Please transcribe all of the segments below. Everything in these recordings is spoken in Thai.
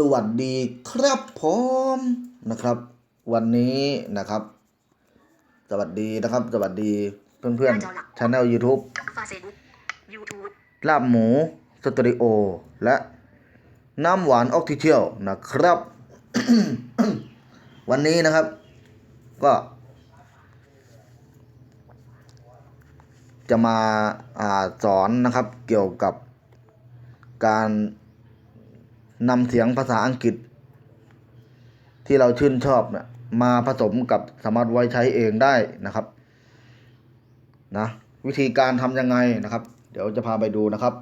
สวัสดีครับผมนะครับ วันนี้นะครับ สวัสดีนะครับ สวัสดีเพื่อนๆช anel YouTube ฟาเซบุ๊กยูทูบลาบหมูสตูดิโอและน้ำหวานออกทิเชียลนะครับ วันนี้นะครับ ก็ จะมาอ่าสอนนะครับเกี่ยวกับการ นำเสียงภาษาอังกฤษ ที่เราชื่นชอบเนี่ยมาผสมกับสามารถไว้ใช้เองได้นะครับนะวิธีการทำยังไงนะครับ เดี๋ยวจะพาไปดูนะครับ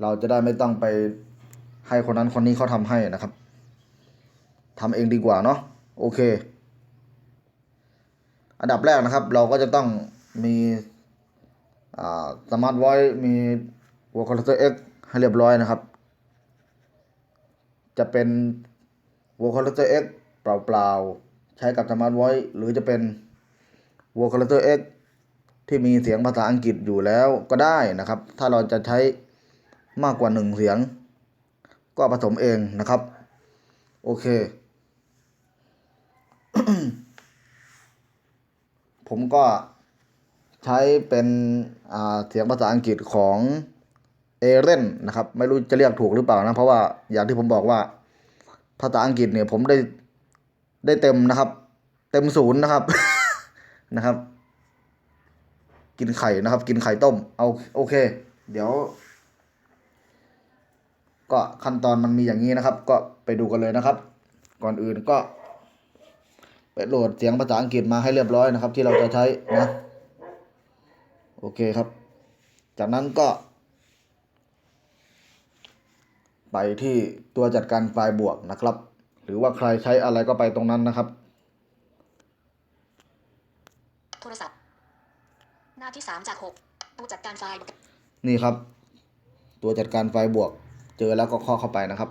เราจะได้ไม่ต้องไปให้คนนั้นคนนี้เขาทำให้นะครับทำเองดีกว่าเนาะโอเค อันดับแรกนะครับ เราก็จะต้องมีสมาร์ทไวมี Vocalizer X ให้เรียบร้อยนะครับ จะเป็น Vocalizer X เปล่าๆ ใช้กับ Smart Voice หรือจะเป็น Vocalizer X ที่มีเสียงภาษาอังกฤษอยู่แล้วก็ได้นะครับ ถ้าเราจะใช้มากกว่าหนึ่งเสียง ก็ผสมเองนะครับ โอเค ผมก็ใช้เป็นเสียงภาษาอังกฤษของ เอเรนนะครับไม่รู้จะเรียกถูกหรือเปล่านะเพราะว่าอย่างที่ผมบอกว่าภาษาอังกฤษเนี่ยผมได้ได้เต็มนะครับ เต็มศูนย์นะครับนะครับ กินไข่นะครับ กินไข่ต้มเอาโอเค เดี๋ยว ก็ขั้นตอนมันมีอย่างนี้นะครับ ก็ไปดูกันเลยนะครับ ก่อนอื่นก็ ไปโหลดเสียงภาษาอังกฤษมาให้เรียบร้อยนะครับ ที่เราจะใช้นะ โอเคครับ จากนั้นก็ ไปที่ตัวจัดการไฟล์บวกนะครับ หรือว่าใครใช้อะไรก็ไปตรงนั้นนะครับ โทรศัพท์ หน้าที่สามจากหกผู้จัดการไฟล์นี่ครับ ตัวจัดการไฟล์บวก เจอแล้วก็ข้อเข้าไปนะครับ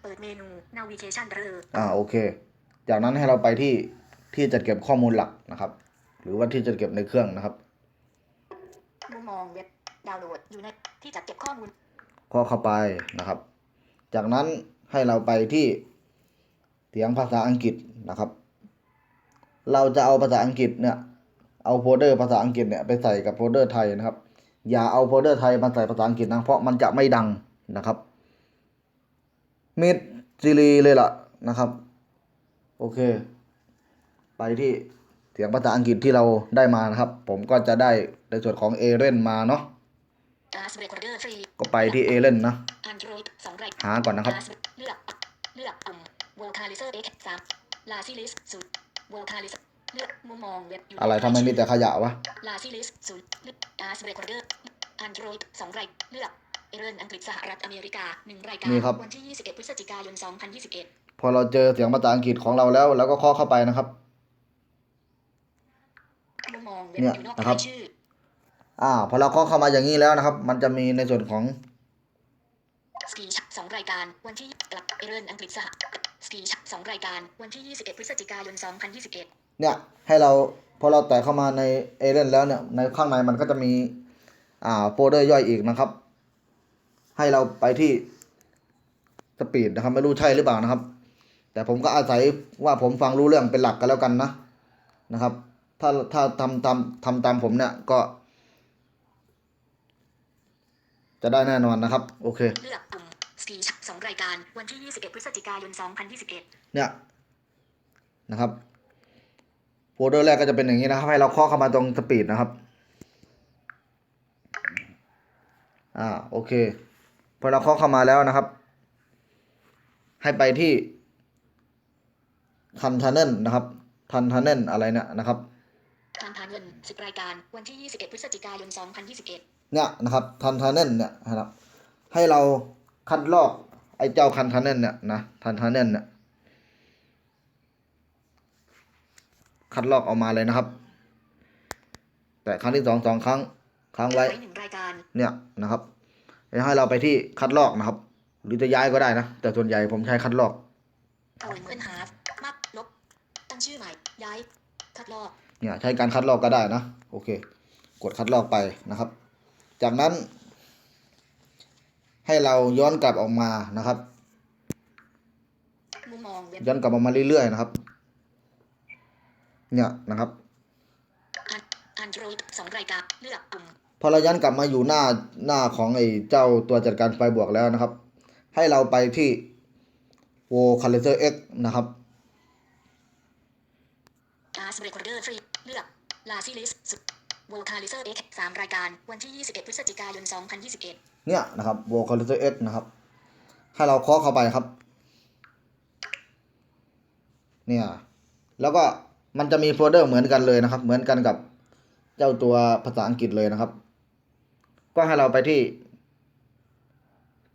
เปิดเมนู navigation เรืออ่าโอเค จากนั้นให้เราไปที่ที่จัดเก็บข้อมูลหลักนะครับ หรือว่าที่จัดเก็บในเครื่องนะครับมุมมองเว็บดาวน์โหลดอยู่ในที่จัดเก็บข้อมูลก็เข้าไปนะครับ จากนั้นให้เราไปที่เสียงภาษาอังกฤษนะครับ เราจะเอาภาษาอังกฤษเนี่ยเอาโฟลเดอร์ภาษาอังกฤษเนี่ยไปใส่กับโฟลเดอร์ไทยนะครับ อย่าเอาโฟลเดอร์ไทยมาใส่ภาษาอังกฤษนะเพราะมันจะไม่ดังนะครับมิดซีรีเลยล่ะนะครับ โอเค ไปที่เสียงภาษาอังกฤษที่เราได้มานะครับ ผมก็จะได้ในส่วนของเอเรนมาเนาะ As Recorder ฟรีก็ไปที่เอเรนนะ Android สองรายหาก่อนนะครับ As เลือกเลือกปุ่ม Vocalizer X สาม Lazy List ศูนย์ Vocalizer เลือกมุมมองเว็บยู่ในอะไรทำไมมีแต่ขยะวะ Lazy List ศูนย์เลือก As Recorder Android สองรายเลือกเอเรนอังกฤษสหรัฐอเมริกาหนึ่งรายการนี่ครับวันที่ 21 พฤศจิกายน 2021 พอเราเจอเสียงภาษาอังกฤษของเราแล้วเราก็เคาะเข้าไปนะครับ มุมมองเว็บเนี่ยอยู่นอกนะครับรายชื่ออ่าพอเราเคาะเข้ามาอย่างนี้แล้วนะครับ มันจะมีในส่วนของสกีสองรายการวันที่กลับเอเรนอังกฤษสหสกีสองรายการวันที่ 21 พฤศจิกายน 2021 เนี่ยให้เราพอเราแตะเข้ามาในเอเลนแล้วเนี่ยในข้างในมันก็จะมีอ่าโฟลเดอร์ย่อยอีกนะครับ ให้เราไปที่สปีดนะครับไม่รู้ใช่หรือเปล่านะครับ แต่ผมก็อาศัยว่าผมฟังรู้เรื่องเป็นหลักกันแล้วกันนะนะครับ ถ้าถ้าทำตามทำตามผมเนี่ยก็ จะได้แน่นอนนะครับ โอเคเลือกปุ่มสกีสองรายการวันที่ 21 พฤศจิกายน 2021 เนี่ยนะครับโฟลเดอร์แรกก็จะเป็นอย่างนี้นะครับ ให้เราเคาะเข้ามาตรงสปีดนะครับ อ่าโอเคพอเราเคาะเข้ามาแล้วนะครับ ให้ไปที่ทันทันเนนนะครับทันทันเนนอะไรเนี่ยนะครับทางทานเงิน10รายการวันที่ 21 พฤศจิกายน 2021 เนี่ยนะครับทันทันเนนเนี่ยนะครับ ให้เราคัดลอกไอ้เจ้าคันทันเนนเนี่ยนะทันทันเนนเนี่ยคัดลอกออกมาเลยนะครับ แต่ครั้งที่สองสองครั้งค้างไว้หนึ่งรายการเนี่ยนะครับแล้วให้เราไปที่คัดลอกนะครับ หรือจะย้ายก็ได้นะ แต่ส่วนใหญ่ผมใช้คัดลอกเอาเงินหามักลบตั้งชื่อใหม่ย้ายคัดลอก เนี่ยใช้การคัดลอกก็ได้นะโอเค กดคัดลอกไปนะครับ จากนั้น ให้เราย้อนกลับออกมานะครับมุมมองเว็บย้อนกลับออกมาเรื่อยๆนะครับ เนี่ยนะครับอันโดรยสองรายการเลือกปุ่มพอเราย้อนกลับมาอยู่หน้าหน้าของไอ้เจ้าตัวจัดการไฟบวกแล้วนะครับ ให้เราไปที่ Vocalizer X นะครับ Ars Recorder Free เลือก l a s i l i s สุด Vocalizer X สามรายการวันที่ 21 พฤศจิกายน 2021 เนี่ยนะครับ Vocalizer X นะครับ ให้เราเคาะเข้าไปครับ เนี่ย แล้วก็มันจะมีโฟลเดอร์เหมือนกันเลยนะครับ เหมือนกันกับเจ้าตัวภาษาอังกฤษเลยนะครับ ก็ให้เราไปที่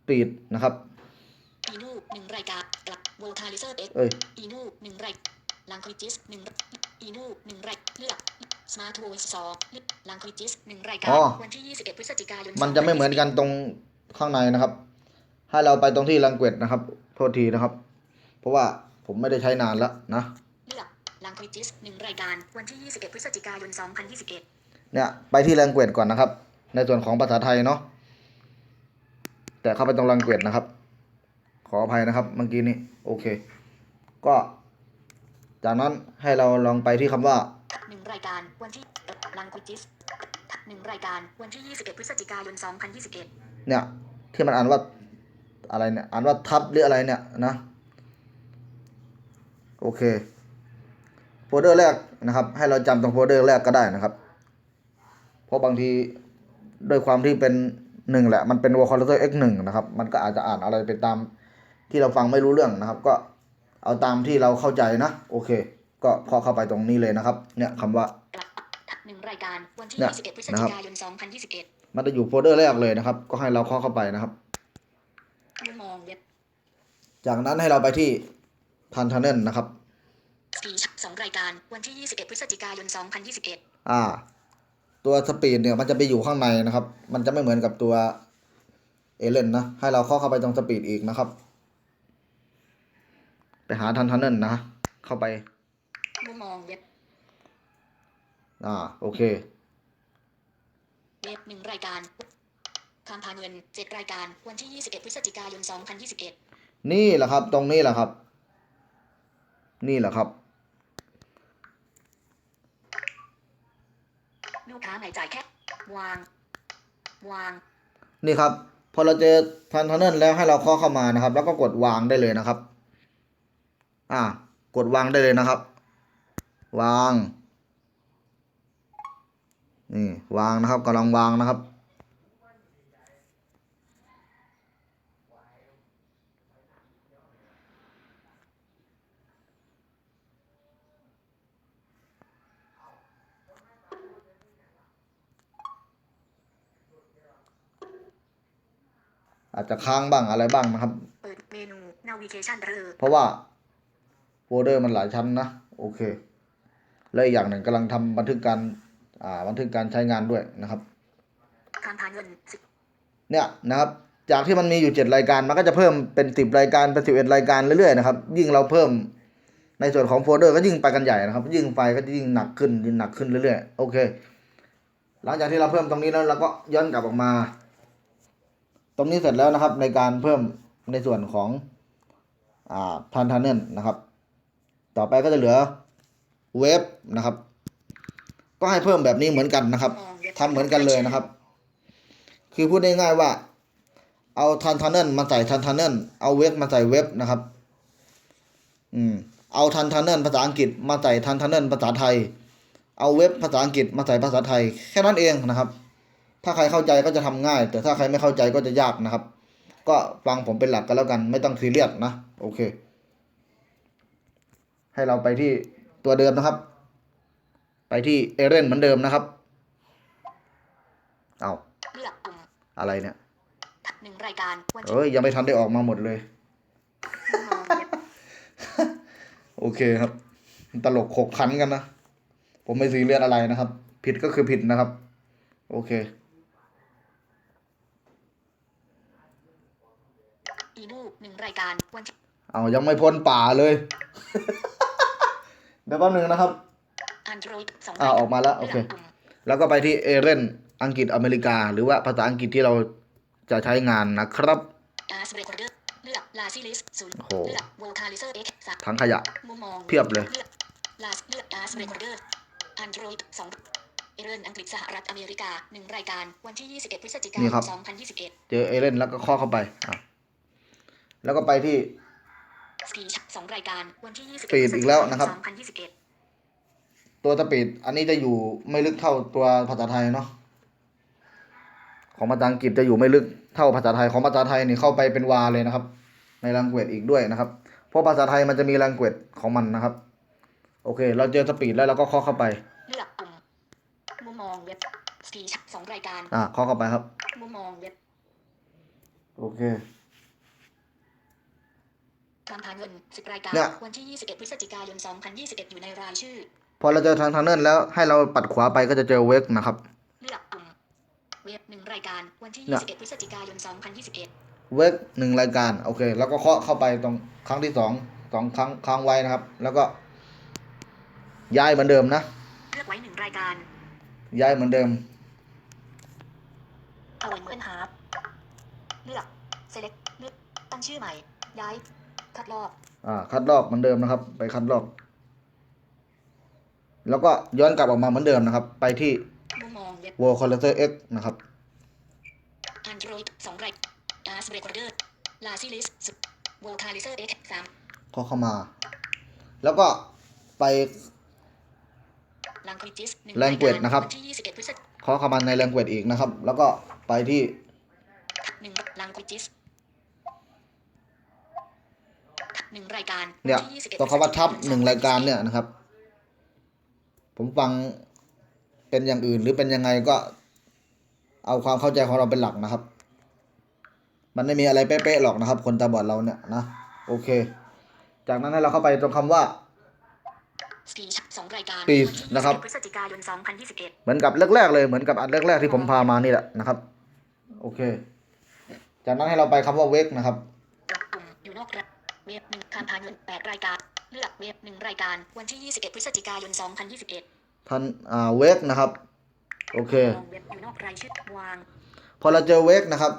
ปีดนะครับอีนูหนึ่งรายการกลับ Vocalizer X เอ้ยอีนูหนึ่งราย Languages หนึ่งอีนูหนึ่งรายเลือก Smart Voice สองเลือก Languages หนึ่งรายการอ๋อวันที่ 21 พฤศจิกายน มันจะไม่เหมือนกันตรงข้างในนะครับ ให้เราไปตรงที่ลังเกตนะครับ โทษทีนะครับ เพราะว่าผมไม่ได้ใช้นานแล้วนะ เลือก Languages หนึ่งรายการวันที่ 21 พฤศจิกายน 2021 เนี่ย ไปที่ลังเกตก่อนนะครับ ในส่วนของภาษาไทยเนาะ แต่เข้าไปตรงลังเกตนะครับ ขออภัยนะครับเมื่อกี้นี้ โอเค ก็ จากนั้นให้เราลองไปที่คำว่า หนึ่งรายการวันที่ Languages หนึ่งรายการวันที่ 21 พฤศจิกายน 2021 เนี่ย ที่มันอ่านว่าอะไรเนี่ย อ่านว่าทับหรืออะไรเนี่ยนะ โอเค โฟลเดอร์แรกนะครับ ให้เราจำตรงโฟลเดอร์แรกก็ได้นะครับ เพราะบางทีด้วยความที่เป็นหนึ่งแหละ มันเป็น vocalizer x หนึ่งนะครับ มันก็อาจจะอ่านอะไรไปตามที่เราฟังไม่รู้เรื่องนะครับ ก็เอาตามที่เราเข้าใจนะ โอเค ก็พอเข้าไปตรงนี้เลยนะครับ เนี่ยคำว่ากลับหนึ่งรายการวันที่เนี่ย21พฤศนะคจิรับกายน2021มันจะอยู่โฟลเดอร์แรกเลยนะครับ ก็ให้เราเข้าเข้าไปนะครับมุมมองเว็บจากนั้นให้เราไปที่พันธเนนนะครับสปีชสองรายการวันที่ 21พฤศจิกายน2021อ่า ตัวสปีดเนี่ยมันจะไปอยู่ข้างในนะครับ มันจะไม่เหมือนกับตัวเอเลนนะ ให้เราเข้าเข้าไปตรงสปีดอีกนะครับ ไปหาทันทันเนนนะ เข้าไปมุมม องเว็บ อ่า โอเค เว็บหนึ่งรายการคำพาเงินเจ็ดรายการวันที่21พฤศจิกายน2021นี่แหละครับ ตรงนี้แหละครับ นี่แหละครับลูกค้าไหนจ่ายแค่วาง วาง นี่ครับ พอเราเจอทันทันเนนแล้วให้เราเข้าเข้ามานะครับ แล้วก็กดวางได้เลยนะครับ อ่า กดวางได้เลยนะครับ วางนี่วางนะครับกำลังวางนะครับ อาจจะค้างบ้างอะไรบ้างนะครับ เปิดเมนู navigation เรือเพราะว่าโฟลเดอร์มันหลายชั้นนะ โอเค และอีกอย่างหนึ่งกำลังทำบันทึกการอ่าบันทึกการใช้งานด้วยนะครับคำพาเงินสิบเนี่ยนะครับ จากที่มันมีอยู่เจ็ดรายการมันก็จะเพิ่มเป็นสิบรายการเป็นสิบเอ็ดรายการเรื่อยๆนะครับยิ่งเราเพิ่มในส่วนของโฟลเดอร์ก็ยิ่งไปกันใหญ่นะครับ ยิ่งไฟก็จะยิ่งหนักขึ้นยิ่งหนักขึ้นเรื่อยๆโอเค หลังจากที่เราเพิ่มตรงนี้แล้วเราก็ย้อนกลับออกมา ตรงนี้เสร็จแล้วนะครับ ในการเพิ่มในส่วนของอ่าทันทันเนนนะครับ ต่อไปก็จะเหลือ เว็บนะครับ ก็ให้เพิ่มแบบนี้เหมือนกันนะครับมองเว็บทำเหมือนกันเลยนะครับ คือพูดง่ายๆว่า เอาทันทันเนนมาใส่ทันทันเนนเอาเว็บมาใส่เว็บนะครับ อืม เอาทันทันเนนภาษาอังกฤษมาใส่ทันทันเนนภาษาไทย เอาเว็บภาษาอังกฤษมาใส่ภาษาไทย แค่นั้นเองนะครับ ถ้าใครเข้าใจก็จะทำง่าย แต่ถ้าใครไม่เข้าใจก็จะยากนะครับ ก็ฟังผมเป็นหลักกันแล้วกัน ไม่ต้องซีเรียสนะ โอเค ให้เราไปที่ ตัวเดิมนะครับ ไปที่เอเรนเหมือนเดิมนะครับ เอาเลือกปุ่มอะไรเนี่ยหนึ่งรายการวันที่เอ้ยยังไม่ทันได้ออกมาหมดเลยมุมมองเว็บโอเคครับ ตลกขกขันกันนะ ผมไม่ซีเรียสอะไรนะครับ ผิดก็คือผิดนะครับ โอเคอีนูหนึ่งรายการวันที่เอายังไม่พ้นป่าเลย เดี๋ยวแป๊บนึงนะครับ Android สองอ่าออกมาแล้วโอเคลืกปุ่มแล้วก็ไปที่เอเรนอังกฤษอเมริกา หรือว่าภาษาอังกฤษที่เราจะใช้งานนะครับ As Recorder เลือก Lazy List ศูนย์โอ้โห เลือก Vocalizer X สามทั้งขยะ มุมมองเพียบเลยเลือก Las เลือก As Recorder Android สองเอเรนอังกฤษสหรัฐอเมริกาหนึ่งรายการวันที่ 21 พฤศจิกานี่ยครับน2021 เจอเอเรนแล้วก็ข้อเข้าไปอะแล้วก็ไปที่ สกีชักสองรายการวันที่21 Speed อีกแล้วนะครับ2021ตัวสปีดอันนี้จะอยู่ไม่ลึกเท่าตัวภาษาไทยเนาะของภาษาอังกฤษจะอยู่ไม่ลึกเท่าภาษาไทยของภาษาไทยนี่เข้าไปเป็นวาเลยนะครับ ในลังเกตอีกด้วยนะครับ เพราะภาษาไทยมันจะมีลังเกตของมันนะครับ โอเค เราเจอสปีดแล้วเราก็ข้อเข้าไปเลือกปุ่มมุมมองเว็บสกีชักสองรายการอ่าข้อเข้าไปครับมุมมองเว็บโอเค การทานเงินสิบรายการเนี่ยวันที่ 21 พฤศจิกายน 2021 อยู่ในรายชื่อ พอเราเจอทางทางเนินแล้วให้เราปัดขวาไปก็จะเจอเวกนะครับเลือกปุ่มเว็บหนึ่งรายการวันที่เนี่ย21 พฤศจิกายน 2021 เวกหนึ่งรายการโอเค แล้วก็เคาะเข้าไปตรงครั้งที่สองสองครั้งค้างไว้นะครับ แล้วก็ ย้ายเหมือนเดิมนะเลือกไว้หนึ่งรายการ ย้ายเหมือนเดิมเอาไว้เหมือนหาเลือก select เลือกตั้งชื่อใหม่ย้าย คัดลอกอ่าคัดลอกเหมือนเดิมนะครับ ไปคัดลอก แล้วก็ย้อนกลับออกมาเหมือนเดิมนะครับ ไปที่ มุมมองเว็บ w o r l d Collector X นะครับ Android สองราย As Recorder Lazy List Vocalizer X สามก็เข้ามา แล้วก็ไป Languages หนึ่ง Language ายกานะครับวันที่21พฤศจิเคาะเข้ามาใน Language อีกนะครับ แล้วก็ไปที่หนึ่ง Languages หนึ่งรายการเนี่ยวัที่21ตัวคำว่าทับพฤศจิกยหนึ่งรายการเนี่ยนะครับ ผมฟังเป็นอย่างอื่นหรือเป็นยังไงก็ เอาความเข้าใจของเราเป็นหลักนะครับ มันไม่มีอะไรเป๊ะๆหรอกนะครับ คนตาบอดเราเนี่ยนะโอเค จากนั้นให้เราเข้าไปตรงคำว่า Speech สองรายการ Speech วันที่นะครับ21พฤศจิกายน2021เหมือนกับแรกๆเลยเหมือนกับอันแรกๆที่ผมพามานี่แหละนะครับ โอเค จากนั้นให้เราไปคำว่าเวกนะครับกลับปุ่มอยู่นอกระ เว็บหนึ่งการทานเงินแปดรายการ เลือกเว็บหนึ่งรายการ วันที่ 21 พฤศจิกายน 2021ท่านอ่าเวกนะครับ โอเคมองเว็บอยู่นอกรายชื่อวาง พอเราเจอเวกนะครับ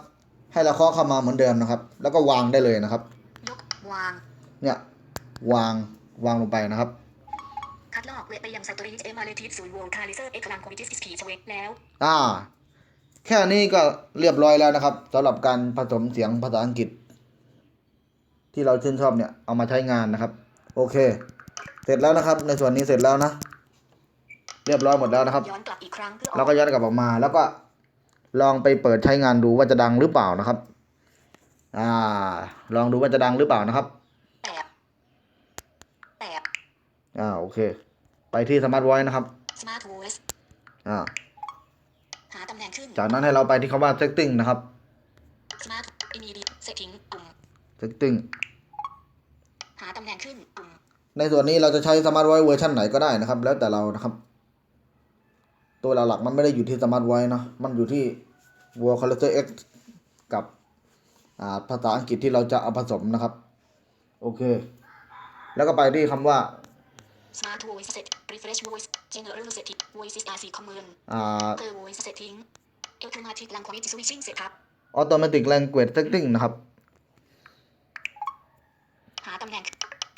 ให้เราเคาะเข้ามาเหมือนเดิมนะครับ แล้วก็วางได้เลยนะครับ ยกวาง เนี่ยวางวางลงไปนะครับ คัดลอกเว็บไปยังสตรีทเอมาเลทิสศูนย์โวลคาลิเซอร์เอ็กซ์ลังคอมพิวเตอร์สกีสเวกแล้ว อ่า แค่นี้ก็เรียบร้อยแล้วนะครับสำหรับการผสมเสียงภาษาอังกฤษ ที่เราชื่นชอบเนี่ยเอามาใช้งานนะครับ โอเค เสร็จแล้วนะครับ ในส่วนนี้เสร็จแล้วนะ เรียบร้อยหมดแล้วนะครับย้อนกลับอีกครั้งเพื่ออเราอกก็ย้อนกลับออกมา แล้วก็ลองไปเปิดใช้งานดูว่าจะดังหรือเปล่านะครับ อ่า ลองดูว่าจะดังหรือเปล่านะครับแตบแตบอ่าโอเค ไปที่สมาร์ทไวนะครับ Smart Voice อ่าหาตำแหน่งขึ้นจากนั้นให้เราไปที่คำว่า setting นะครับ Smart Immediate Setting ปุ่ม setting หาตำแหน่งขึ้นปุ่มในส่วนนี้เราจะใช้สมาร์ทไวเวอร์ชันไหนก็ได้นะครับ แล้วแต่เรานะครับ ตัวหลักๆมันไม่ได้อยู่ที่สมาร์ทไวเนาะมันอยู่ที่ Word Collector X กับอ่าภาษาอังกฤษที่เราจะเอาผสมนะครับ โอเค แล้วก็ไปที่คำว่า Smart Voice Set Refresh Voice General Setting Voices RC Common อ่า Per Voice Setting Automatic Language Switching Setup Automatic Language Setting นะครับหา ตำแหน่ง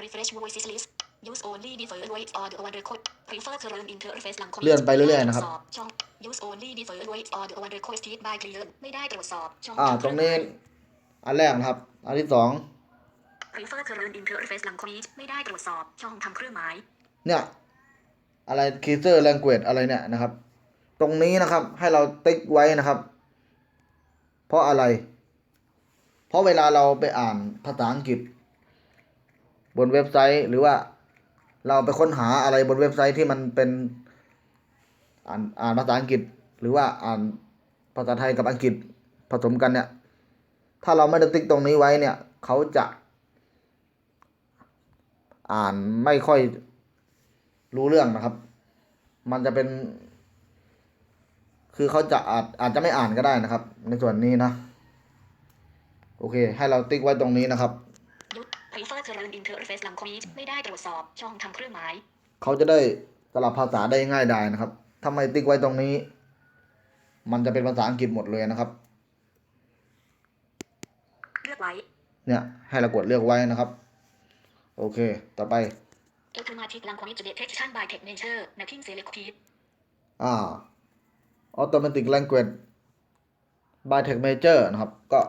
Refresh Voices List Use only default voice or the over record Prefer current interface หลัง commit เลื่อนไปเรื่อยๆนะครับไม่ได้ตวจสอช่อง Use only default voice or the over record state by clear ไม่ได้ตรวจสอบช่องอ่าตรงนี้ อันแรกนะครับ อันที่สอง Prefer current interface หลัง commit ไม่ได้ตรวจสอบช่องทำเครื่องหมาย เนี่ย อะไร Keezer Language อะไรเนี่ยนะครับ ตรงนี้นะครับให้เราติ๊กไว้นะครับ เพราะอะไร เพราะเวลาเราไปอ่านภาษาอังกฤษ บนเว็บไซต์ หรือว่าเราไปค้นหาอะไรบนเว็บไซต์ที่มันเป็นอ่านอ่านภาษาอังกฤษ หรือว่าอ่านภาษาไทยกับอังกฤษผสมกันเนี่ย ถ้าเราไม่ได้ติ๊กตรงนี้ไว้เนี่ย เขาจะ อ่านไม่ค่อยรู้เรื่องนะครับ มันจะเป็น คือเขาจะอาจอาจจะไม่อ่านก็ได้นะครับ ในส่วนนี้นะ โอเค ให้เราติ๊กไว้ตรงนี้นะครับ Prefer current interface หลัง commit ไม่ได้ตรวจสอบช่องทำเครื่องหมาย เขาจะได้สลับภาษาได้ง่ายดายนะครับทำไมติ๊กไว้ตรงนี้ มันจะเป็นภาษาอังกฤษหมดเลยนะครับเลือกไว้เนี่ยให้เรากดเลือกไว้นะครับ โอเค ต่อไป Automatic Language Detection by Text Nature Mapping Selected อ่า automatic language by text major นะครับ ก็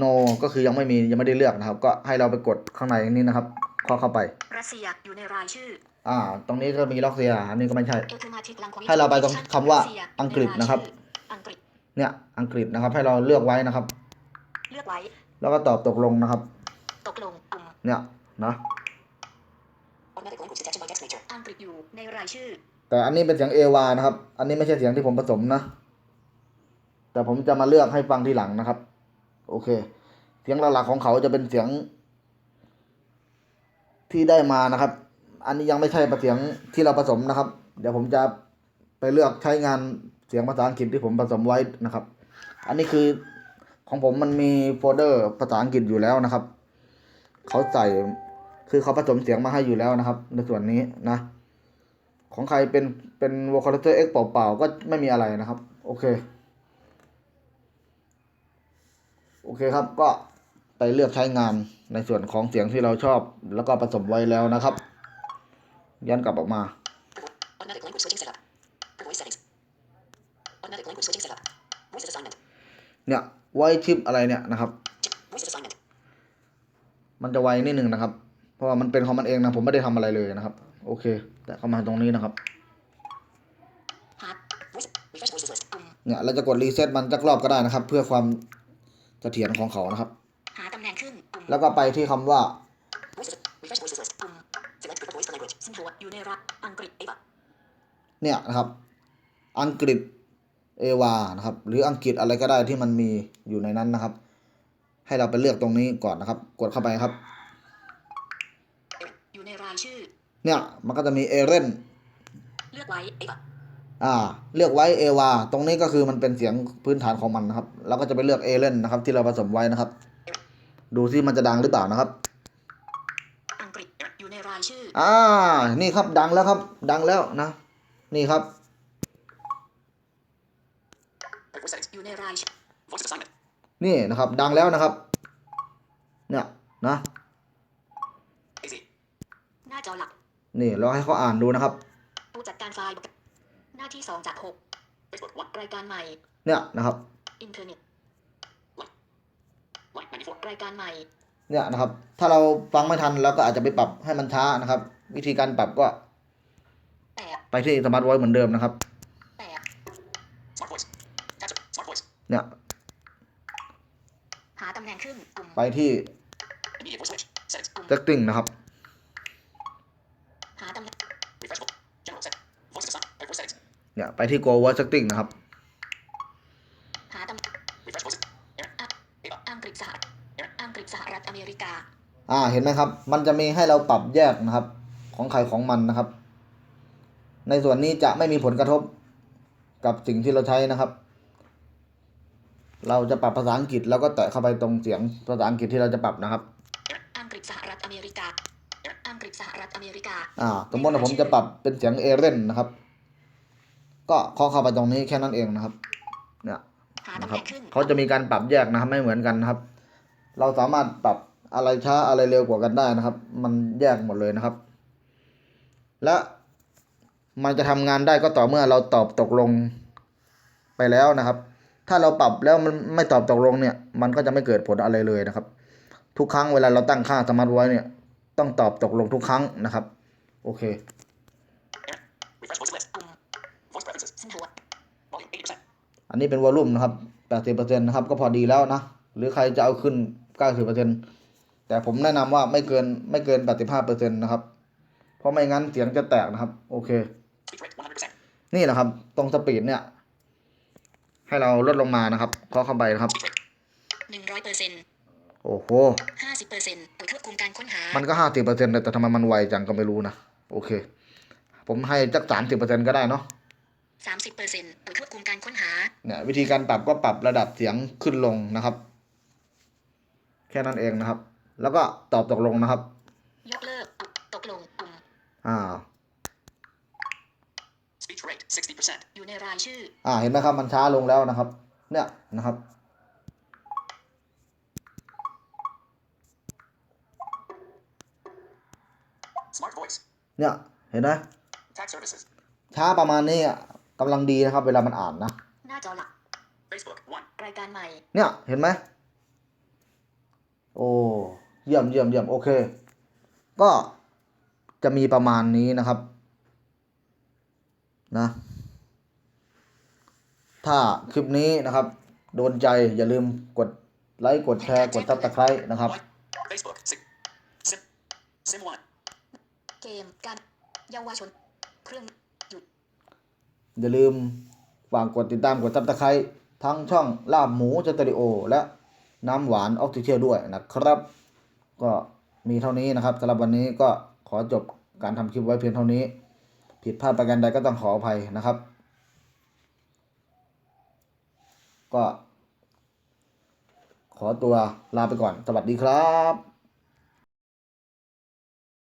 no ก็คือยังไม่มียังไม่ได้เลือกนะครับ ก็ให้เราไปกดข้างในนี้นะครับข้อเข้าไป รัสเซียอยู่ในรายชื่อ อ่า ตรงนี้ก็มีล็อกเซียอันนี้ก็ไม่ใช่ Automatic Language ให้เราไปตรงคำว่ารัสเซียอังกฤษนะครับอังกฤษเนี่ยอังกฤษนะครับ ให้เราเลือกไว้นะครับ เลือกไว้ แล้วก็ตอบตกลงนะครับ ตกลงปุ่มเนี่ยนะ Automatic Language Detection by Text Nature อังกฤษอยู่ในรายชื่อ แต่อันนี้เป็นเสียงเอวานะครับ อันนี้ไม่ใช่เสียงที่ผมผสมนะ แต่ผมจะมาเลือกให้ฟังทีหลังนะครับ โอเค เสียงหลักๆของเขาจะเป็นเสียง ที่ได้มานะครับ อันนี้ยังไม่ใช่เสียงที่เราผสมนะครับ เดี๋ยวผมจะไปเลือกใช้งานเสียงภาษาอังกฤษที่ผมผสมไว้นะครับ อันนี้คือของผมมันมีโฟลเดอร์ภาษาอังกฤษอยู่แล้วนะครับเขาใส่คือเขาผสมเสียงมาให้อยู่แล้วนะครับ ในส่วนนี้นะ ของใครเป็นเป็น vocalizer X เปล่าๆก็ไม่มีอะไรนะครับ โอเค โอเคครับก็ไปเลือกใช้งานในส่วนของเสียงที่เราชอบ แล้วก็ผสมไว้แล้วนะครับยันกลับออกมาเนี่ยไวชิปอะไรเนี่ยนะครับ มันจะไวนิดหนึ่งนะครับ เพราะว่ามันเป็นของมันเองนะผมไม่ได้ทำอะไรเลยนะครับ โอเค แต่เข้ามาตรงนี้นะครับเนี่ยเราจะกดรีเซ็ตมันสักรอบก็ได้นะครับ เพื่อความ เสถียรของเขานะครับ หาตำแหน่งขึ้นปุ่มแล้วก็ไปที่คำว่า Voices Refresh Voices List ปุ่ม Select Preferred Voice for Language ซึ่งหัวอยู่ในรัฐอังกฤษเอวะเนี่ยนะครับ อังกฤษเอวานะครับ หรืออังกฤษอะไรก็ได้ที่มันมีอยู่ในนั้นนะครับ ให้เราไปเลือกตรงนี้ก่อนนะครับ กดเข้าไปครับอยู่ในรายชื่อเนี่ยมันก็จะมีเอเรนเลือกไว้เอวะอ่าเลือกไว้เอวาตรงนี้ก็คือมันเป็นเสียงพื้นฐานของมันนะครับเราก็จะไปเลือกเอเรนนะครับ ที่เราผสมไว้นะครับ ดูซิมันจะดังหรือเปล่านะครับอังกฤษอยู่ในรายชื่ออ่านี่ครับดังแล้วครับ ดังแล้วนะ นี่ครับ Voice Settings อยู่ในรายชื่อ Voice Assignment นี่นะครับ ดังแล้วนะครับ เนี่ยนะ AZ หน้าจอหลักนี่เราให้เขาอ่านดูนะครับผู้จัดการไฟล์ห น้าที่2จาก Facebook 6รายการใหม่ เนี่ยนะครับ อินเทอร์เน็ต1 like 94รายการใหม่ เนี่ยนะครับ ถ้าเราฟังไม่ทันเราก็อาจจะไปปรับให้มันช้านะครับ วิธีการปรับก็แต่ไปที่สมาร์ทไวเหมือนเดิมนะครับแต่ Smart Voice Tab Smart Voice เนี่ยหาตำแหน่งขึ้นปุ่มไปที่ Immediate Voice Switch Settings ปุ่ม setting นะครับ หาตำแหน่ง Refresh Voice General Set Voice Design uh, Voice Settings เนี่ยไปที่ go voice setting นะครับหาตำแหน่ง Refresh Voice Error Ava อังกฤษสหรัฐอังกฤษสหรัฐอเมริกา อ่าเห็นไหมครับ มันจะมีให้เราปรับแยกนะครับ ของใครของมันนะครับ ในส่วนนี้จะไม่มีผลกระทบกับสิ่งที่เราใช้นะครับ เราจะปรับภาษาอังกฤษแล้วก็แตะเข้าไปตรงเสียงภาษาอังกฤษที่เราจะปรับนะครับ อังกฤษสหรัฐอเมริกา อังกฤษสหรัฐอเมริกา อ่าสมมติว่าผมจะปรับเป็นเสียงเอเรนนะครับ ก็เคาะเข้าไปตรงนี้แค่นั้นเองนะครับ เนี่ยหาตำนะแหครับน่งขึ้นเขาจะมีการปรับแยกนะครับไม่เหมือนกันนะครับ เราสามารถปรับอะไรช้าอะไรเร็วกว่ากันได้นะครับ มันแยกหมดเลยนะครับ และมันจะทำงานได้ก็ต่อเมื่อเราตอบตกลงไปแล้วนะครับ ถ้าเราปรับแล้วมันไม่ตอบตกลงเนี่ย มันก็จะไม่เกิดผลอะไรเลยนะครับ ทุกครั้งเวลาเราตั้งค่าสมาร์ทไว้เนี่ย ต้องตอบตกลงทุกครั้งนะครับ โอเค Refresh Voice List ปุ่ม Voice Preferences ซึ่งหัว Volume 80% อันนี้เป็นวอลลุ่มนะครับ80%นะครับก็พอดีแล้วนะ หรือใครจะเอาขึ้น90%แต่ผมแนะนำว่าไม่เกินไม่เกิน85%นะครับ เพราะไม่งั้นเสียงจะแตกนะครับ โอเค Speed rate 100%นี่แหละครับ ตรงสปีดเนี่ย ให้เราลดลงมานะครับเคาะเข้าไปนะครับ Speed rate หนึ่งร้อยเปอร์เซ็นต์โอ้โหห้าสิบเปอร์เซ็นต์ควบคุมการค้นหา มันก็50%แต่ทำไมมันไวจังก็ไม่รู้นะ โอเค ผมให้จัก30%ก็ได้เนาะ สามสิบเปอร์เซ็นต์ควบคุมการค้นหาเนี่ยวิธีการปรับก็ปรับระดับเสียงขึ้นลงนะครับ แค่นั้นเองนะครับ แล้วก็ตอบตกลงนะครับ ยกเลิกปุ่มตกลงปุ่มอ่า Speech 60%. อยู่ในรายชื่อ อ่า เห็นไหมครับ มันช้าลงแล้วนะครับ เนี่ยนะครับ Smart voice. เนี่ย เห็นไหม Tax services. ช้าประมาณนี้อะ กำลังดีนะครับ เวลามันอ่านนะ หน้าจอหลัก Facebook. 1. รายการใหม่ เนี่ย เห็นไหม โอ้ เยี่ยมเยี่ยมเยี่ยมโอเค ก็จะมีประมาณนี้นะครับ นะ ถ้าคลิปนี้นะครับ โดนใจอย่าลืมกดไลค์ กดแชร์ กดซับสไครต์นะครับ 1. Facebook. Sim. Sim. Sim 1. เกมการเยาวชนเครื่องหยุด อย่าลืมฝากกดติดตามกดซับสไครต์ทั้งช่องลาบหมูสตูดิโอและน้ำหวานออฟฟิเชียลด้วยนะครับ ก็มีเท่านี้นะครับสำหรับวันนี้ก็ขอจบการทำคลิปไว้เพียงเท่านี้ ผิดพลาดประการใดก็ต้องขออภัยนะครับ ก็ขอตัวลาไปก่อน สวัสดีครับ